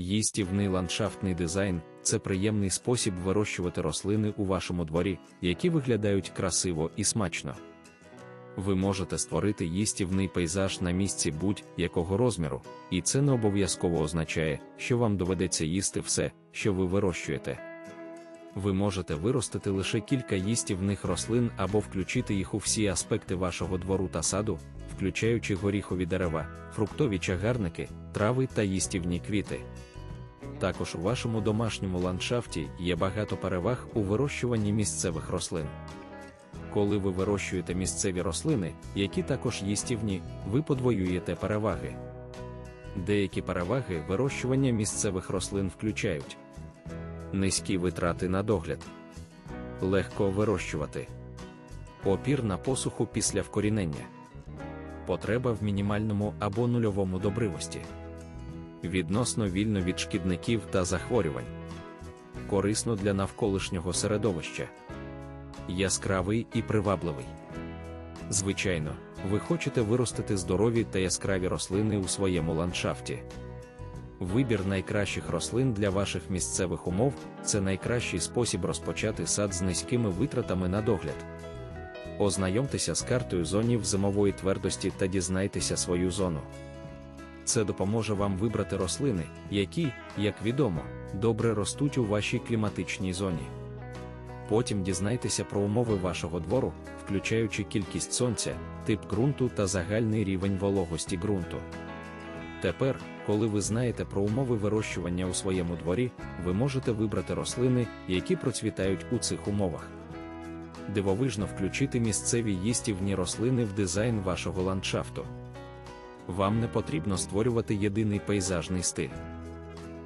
Їстівний ландшафтний дизайн це приємний спосіб вирощувати рослини у вашому дворі, які виглядають красиво і смачно. Ви можете створити їстівний пейзаж на місці будь-якого розміру, і це не обов'язково означає, що вам доведеться їсти все, що ви вирощуєте. Ви можете виростити лише кілька їстівних рослин або включити їх у всі аспекти вашого двору та саду, включаючи горіхові дерева, фруктові чагарники, трави та їстівні квіти. Також у вашому домашньому ландшафті є багато переваг у вирощуванні місцевих рослин. Коли ви вирощуєте місцеві рослини, які також їстівні, ви подвоюєте переваги. Деякі переваги вирощування місцевих рослин включають низькі витрати на догляд, легко вирощувати, опір на посуху після вкорінення, потреба в мінімальному або нульовому добривості, відносно вільно від шкідників та захворювань, корисно для навколишнього середовища, яскравий і привабливий. Звичайно, ви хочете виростити здорові та яскраві рослини у своєму ландшафті. Вибір найкращих рослин для ваших місцевих умов це найкращий спосіб розпочати сад з низькими витратами на догляд. Ознайомтеся з картою зонів зимової твердості та дізнайтеся свою зону. Це допоможе вам вибрати рослини, які, як відомо, добре ростуть у вашій кліматичній зоні. Потім дізнайтеся про умови вашого двору, включаючи кількість сонця, тип ґрунту та загальний рівень вологості ґрунту. Тепер, коли ви знаєте про умови вирощування у своєму дворі, ви можете вибрати рослини, які процвітають у цих умовах. Дивовижно включити місцеві їстівні рослини в дизайн вашого ландшафту. Вам не потрібно створювати єдиний пейзажний стиль.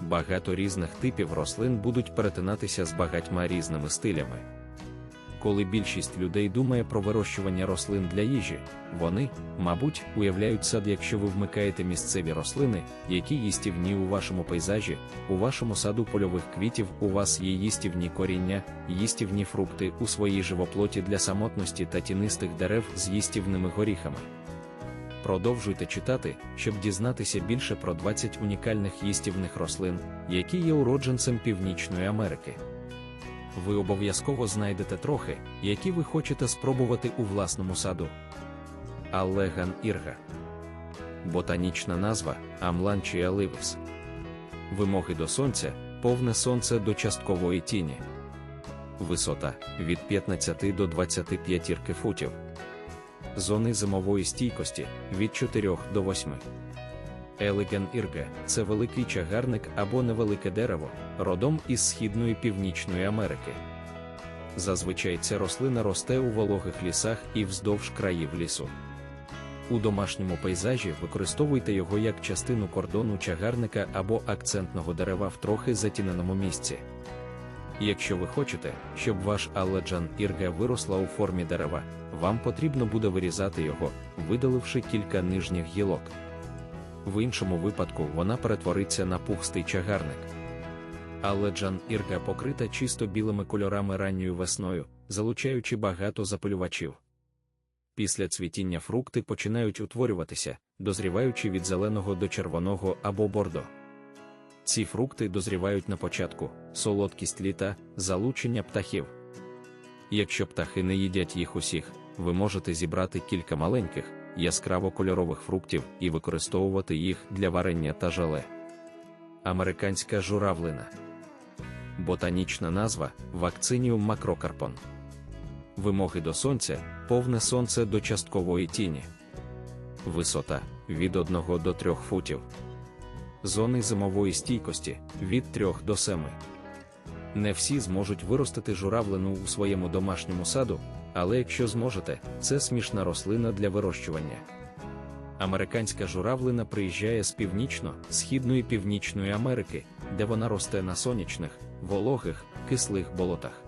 Багато різних типів рослин будуть перетинатися з багатьма різними стилями. Коли більшість людей думає про вирощування рослин для їжі, вони, мабуть, уявляють сад, якщо ви вмикаєте місцеві рослини, які їстівні у вашому пейзажі, у вашому саду польових квітів у вас є їстівні коріння, їстівні фрукти у своїй живоплоті для самотності та тінистих дерев з їстівними горіхами. Продовжуйте читати, щоб дізнатися більше про 20 унікальних їстівних рослин, які є уродженцем Північної Америки ви обов'язково знайдете трохи, які ви хочете спробувати у власному саду. Аллеган Ірга. Ботанічна назва Амланчія ливіс. Вимоги до сонця, повне сонце до часткової тіні. Висота від 15 до 25 футів. Зони зимової стійкості від 4 до 8. Елеген Ірге це великий чагарник або невелике дерево, родом із Східної Північної Америки. Зазвичай ця рослина росте у вологих лісах і вздовж країв лісу. У домашньому пейзажі використовуйте його як частину кордону чагарника або акцентного дерева в трохи затіненому місці. Якщо ви хочете, щоб ваш аледжан ірга виросла у формі дерева, вам потрібно буде вирізати його, видаливши кілька нижніх гілок в іншому випадку вона перетвориться на пухстий чагарник. Але Джан Ірга покрита чисто білими кольорами ранньою весною, залучаючи багато запилювачів. Після цвітіння фрукти починають утворюватися, дозріваючи від зеленого до червоного або бордо. Ці фрукти дозрівають на початку, солодкість літа, залучення птахів. Якщо птахи не їдять їх усіх, ви можете зібрати кілька маленьких, яскраво кольорових фруктів і використовувати їх для варення та желе. Американська журавлина. Ботанічна назва вакциніум макрокарпон. Вимоги до сонця повне сонце до часткової тіні. Висота від 1 до 3 футів. Зони зимової стійкості від 3 до 7. Не всі зможуть виростити журавлину у своєму домашньому саду, але якщо зможете, це смішна рослина для вирощування. Американська журавлина приїжджає з північно-східної Північної Америки, де вона росте на сонячних, вологих, кислих болотах.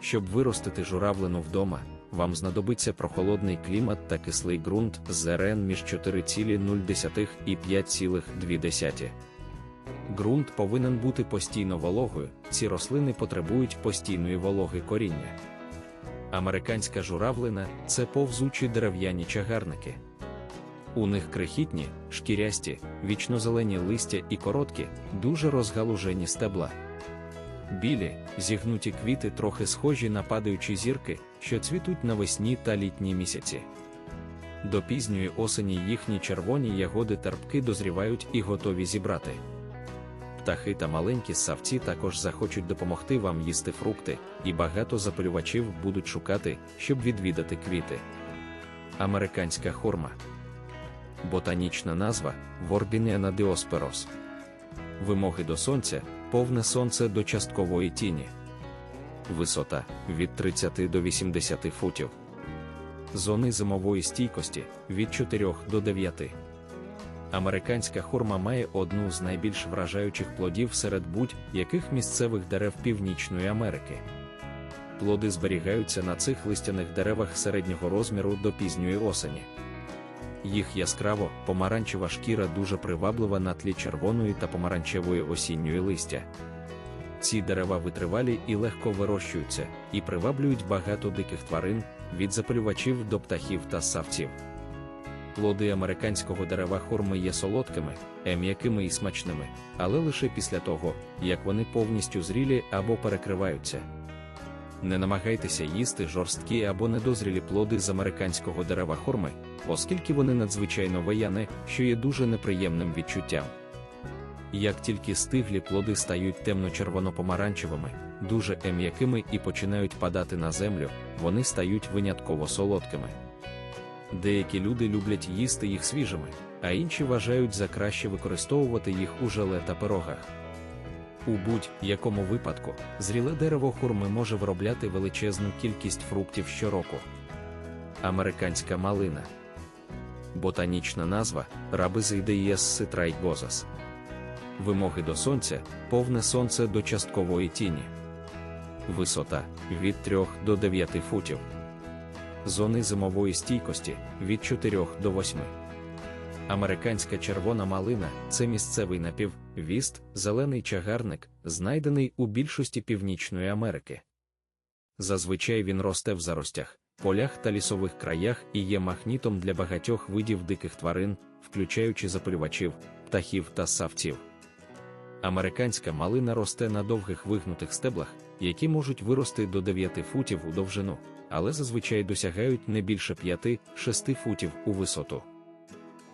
Щоб виростити журавлину вдома, вам знадобиться прохолодний клімат та кислий ґрунт з РН між 4,0 і 5,2. Ґрунт повинен бути постійно вологою, ці рослини потребують постійної вологи коріння. Американська журавлина це повзучі дерев'яні чагарники. У них крихітні, шкірясті, вічнозелені листя і короткі, дуже розгалужені стебла. Білі, зігнуті квіти трохи схожі на падаючі зірки, що цвітуть навесні та літні місяці. До пізньої осені їхні червоні ягоди терпки дозрівають і готові зібрати. Птахи та маленькі ссавці також захочуть допомогти вам їсти фрукти, і багато запалювачів будуть шукати, щоб відвідати квіти. Американська хурма. Ботанічна назва Ворбінена діосперос. Вимоги до сонця повне сонце до часткової тіні. Висота від 30 до 80 футів. Зони зимової стійкості від 4 до 9. Американська хурма має одну з найбільш вражаючих плодів серед будь-яких місцевих дерев Північної Америки. Плоди зберігаються на цих листяних деревах середнього розміру до пізньої осені. Їх яскраво помаранчева шкіра дуже приваблива на тлі червоної та помаранчевої осінньої листя. Ці дерева витривалі і легко вирощуються, і приваблюють багато диких тварин від запалювачів до птахів та савців. Плоди американського дерева хурми є солодкими, м'якими і смачними, але лише після того, як вони повністю зрілі або перекриваються. Не намагайтеся їсти жорсткі або недозрілі плоди з американського дерева хурми, оскільки вони надзвичайно вияни, що є дуже неприємним відчуттям. Як тільки стиглі плоди стають темно-червоно-помаранчевими, дуже м'якими і починають падати на землю, вони стають винятково солодкими. Деякі люди люблять їсти їх свіжими, а інші вважають за краще використовувати їх у желе та пирогах. У будь-якому випадку зріле дерево хурми може виробляти величезну кількість фруктів щороку. Американська малина. Ботанічна назва Рабизейдеєс ситрайгозас. Вимоги до сонця повне сонце до часткової тіні. Висота від 3 до 9 футів. Зони зимової стійкості від 4 до 8. Американська червона малина це місцевий напів, віст, зелений чагарник, знайдений у більшості Північної Америки. Зазвичай він росте в заростях, полях та лісових краях і є махнітом для багатьох видів диких тварин, включаючи запалювачів, птахів та савців. Американська малина росте на довгих вигнутих стеблах, які можуть вирости до 9 футів у довжину, але зазвичай досягають не більше 5-6 футів у висоту.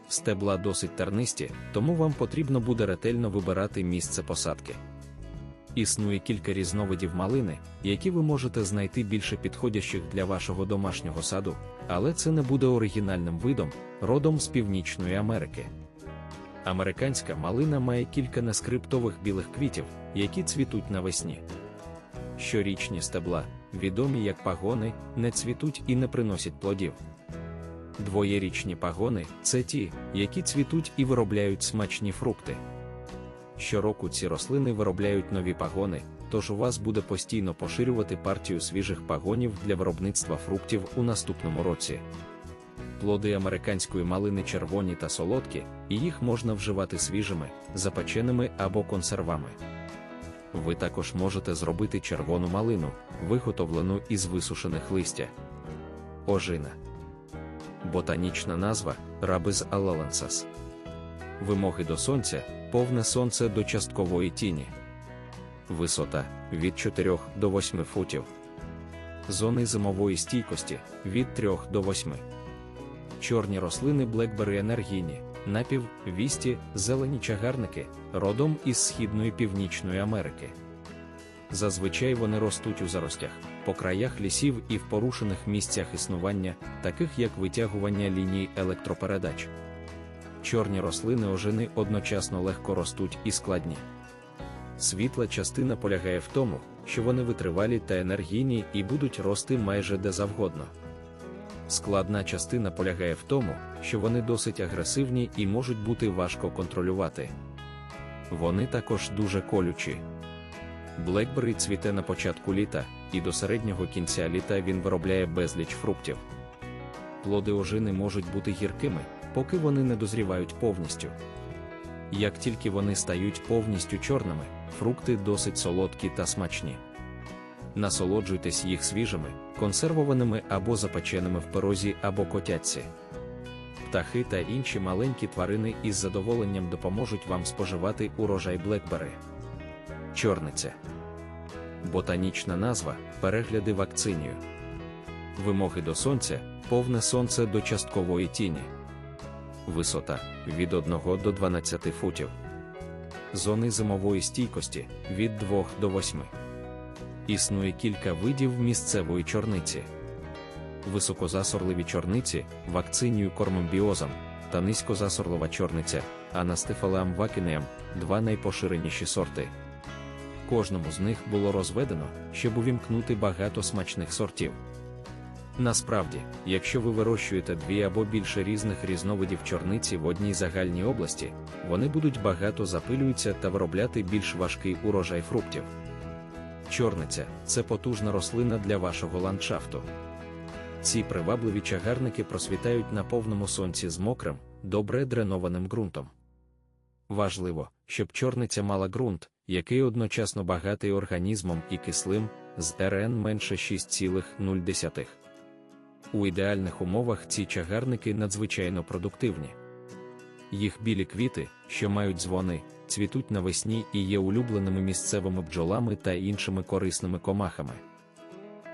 Стебла досить тернисті, тому вам потрібно буде ретельно вибирати місце посадки. Існує кілька різновидів малини, які ви можете знайти більше підходящих для вашого домашнього саду, але це не буде оригінальним видом, родом з Північної Америки. Американська малина має кілька нескриптових білих квітів, які цвітуть навесні. Щорічні стебла, відомі як пагони, не цвітуть і не приносять плодів. Двоєрічні пагони це ті, які цвітуть і виробляють смачні фрукти. Щороку ці рослини виробляють нові пагони, тож у вас буде постійно поширювати партію свіжих пагонів для виробництва фруктів у наступному році. Плоди американської малини червоні та солодкі, і їх можна вживати свіжими, запеченими або консервами. Ви також можете зробити червону малину, виготовлену із висушених листя. Ожина. Ботанічна назва Рабиз алалансас. Вимоги до сонця повне сонце до часткової тіні. Висота від 4 до 8 футів. Зони зимової стійкості від 3 до 8. Чорні рослини Блекбери енергійні, напів, вісті, зелені чагарники, родом із Східної Північної Америки. Зазвичай вони ростуть у заростях, по краях лісів і в порушених місцях існування, таких як витягування ліній електропередач. Чорні рослини ожини одночасно легко ростуть і складні. Світла частина полягає в тому, що вони витривалі та енергійні і будуть рости майже де завгодно. Складна частина полягає в тому, що вони досить агресивні і можуть бути важко контролювати. Вони також дуже колючі. Блекбері цвіте на початку літа, і до середнього кінця літа він виробляє безліч фруктів. Плоди ожини можуть бути гіркими, поки вони не дозрівають повністю. Як тільки вони стають повністю чорними, фрукти досить солодкі та смачні. Насолоджуйтесь їх свіжими, консервованими або запеченими в пирозі або котятці. птахи та інші маленькі тварини із задоволенням допоможуть вам споживати урожай Блекбери. Чорниця. Ботанічна назва перегляди вакцинію. Вимоги до сонця повне сонце до часткової тіні. Висота від 1 до 12 футів. Зони зимової стійкості від 2 до 8. Існує кілька видів місцевої чорниці. Високозасорливі чорниці, вакцинію кормомбіозом та низькозасорлива чорниця, анастифалеам вакінеам – два найпоширеніші сорти. Кожному з них було розведено, щоб увімкнути багато смачних сортів. Насправді, якщо ви вирощуєте дві або більше різних різновидів чорниці в одній загальній області, вони будуть багато запилюються та виробляти більш важкий урожай фруктів. Чорниця це потужна рослина для вашого ландшафту. Ці привабливі чагарники просвітають на повному сонці з мокрим, добре дренованим ґрунтом. Важливо, щоб чорниця мала ґрунт, який одночасно багатий організмом і кислим, з РН менше 6,0. У ідеальних умовах ці чагарники надзвичайно продуктивні. Їх білі квіти, що мають дзвони, цвітуть навесні і є улюбленими місцевими бджолами та іншими корисними комахами.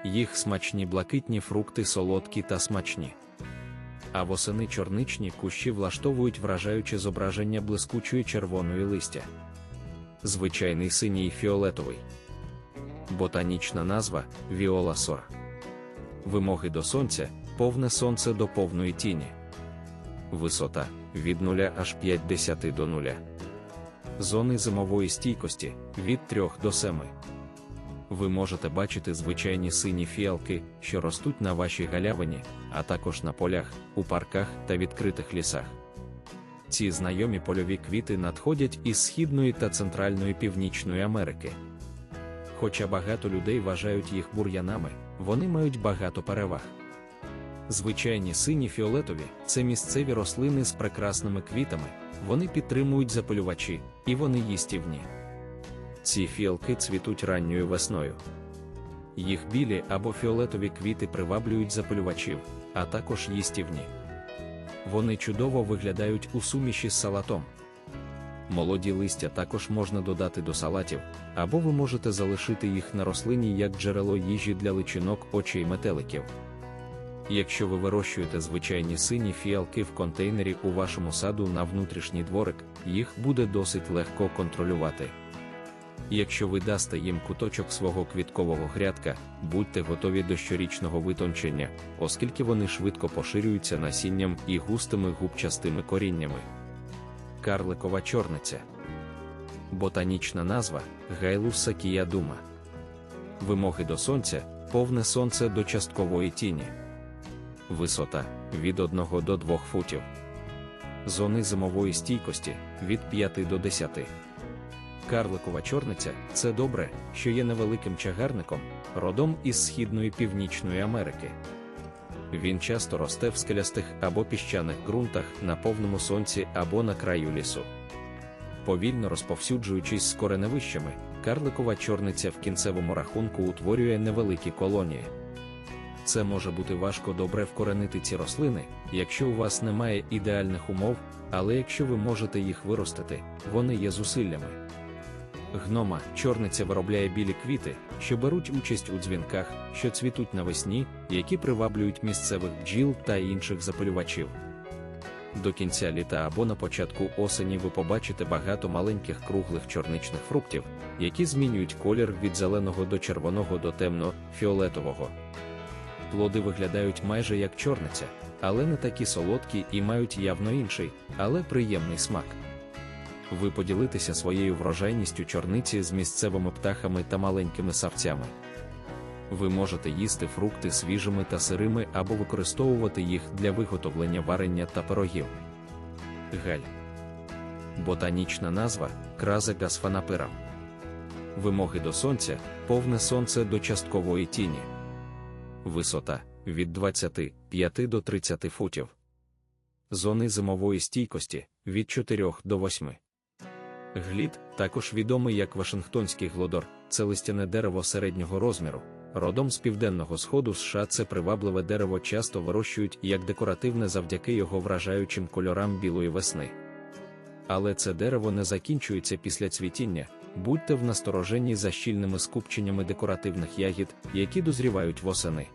Їх смачні блакитні фрукти солодкі та смачні. А восени чорничні кущі влаштовують вражаюче зображення блискучої червоної листя. Звичайний синій фіолетовий. Ботанічна назва Віола сор. Вимоги до сонця повне сонце до повної тіні. Висота від 0 аж 50 до 0. Зони зимової стійкості від 3 до 7. Ви можете бачити звичайні сині фіалки, що ростуть на вашій галявині, а також на полях, у парках та відкритих лісах. Ці знайомі польові квіти надходять із Східної та Центральної Північної Америки. Хоча багато людей вважають їх бур'янами, вони мають багато переваг. Звичайні сині фіолетові це місцеві рослини з прекрасними квітами, вони підтримують запалювачі, і вони їстівні. Ці фіалки цвітуть ранньою весною. Їх білі або фіолетові квіти приваблюють запалювачів, а також їстівні. Вони чудово виглядають у суміші з салатом. Молоді листя також можна додати до салатів, або ви можете залишити їх на рослині як джерело їжі для личинок очей метеликів. Якщо ви вирощуєте звичайні сині фіалки в контейнері у вашому саду на внутрішній дворик, їх буде досить легко контролювати. Якщо ви дасте їм куточок свого квіткового грядка, будьте готові до щорічного витончення, оскільки вони швидко поширюються насінням і густими губчастими коріннями. Карликова чорниця. Ботанічна назва Гайлус дума. Вимоги до сонця повне сонце до часткової тіні. Висота від 1 до 2 футів. Зони зимової стійкості від 5 до 10. Карликова чорниця це добре, що є невеликим чагарником, родом із Східної Північної Америки. Він часто росте в скелястих або піщаних ґрунтах на повному сонці або на краю лісу. Повільно розповсюджуючись з кореневищами, карликова чорниця в кінцевому рахунку утворює невеликі колонії. Це може бути важко добре вкоренити ці рослини, якщо у вас немає ідеальних умов, але якщо ви можете їх виростити, вони є зусиллями. Гнома чорниця виробляє білі квіти, що беруть участь у дзвінках, що цвітуть навесні, які приваблюють місцевих бджіл та інших запалювачів. До кінця літа або на початку осені ви побачите багато маленьких круглих чорничних фруктів, які змінюють колір від зеленого до червоного до темно-фіолетового. Плоди виглядають майже як чорниця, але не такі солодкі і мають явно інший, але приємний смак. Ви поділитеся своєю врожайністю чорниці з місцевими птахами та маленькими савцями. Ви можете їсти фрукти свіжими та сирими або використовувати їх для виготовлення варення та пирогів. Галь. Ботанічна назва краза гасфанапира. Вимоги до сонця повне сонце до часткової тіні. Висота від 25 до 30 футів. Зони зимової стійкості від 4 до 8. Глід, також відомий як Вашингтонський глодор, це листяне дерево середнього розміру, Родом з південного сходу США це привабливе дерево часто вирощують як декоративне завдяки його вражаючим кольорам білої весни. Але це дерево не закінчується після цвітіння, будьте в настороженні за щільними скупченнями декоративних ягід, які дозрівають восени.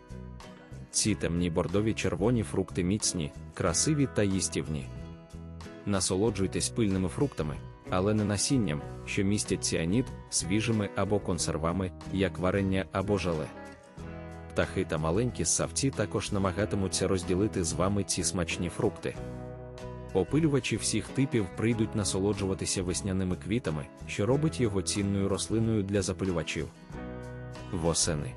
Ці темні бордові червоні фрукти міцні, красиві та їстівні. Насолоджуйтесь пильними фруктами, але не насінням, що містять ціаніт, свіжими або консервами, як варення або желе. Птахи та маленькі ссавці також намагатимуться розділити з вами ці смачні фрукти. Опилювачі всіх типів прийдуть насолоджуватися весняними квітами, що робить його цінною рослиною для запилювачів. Восени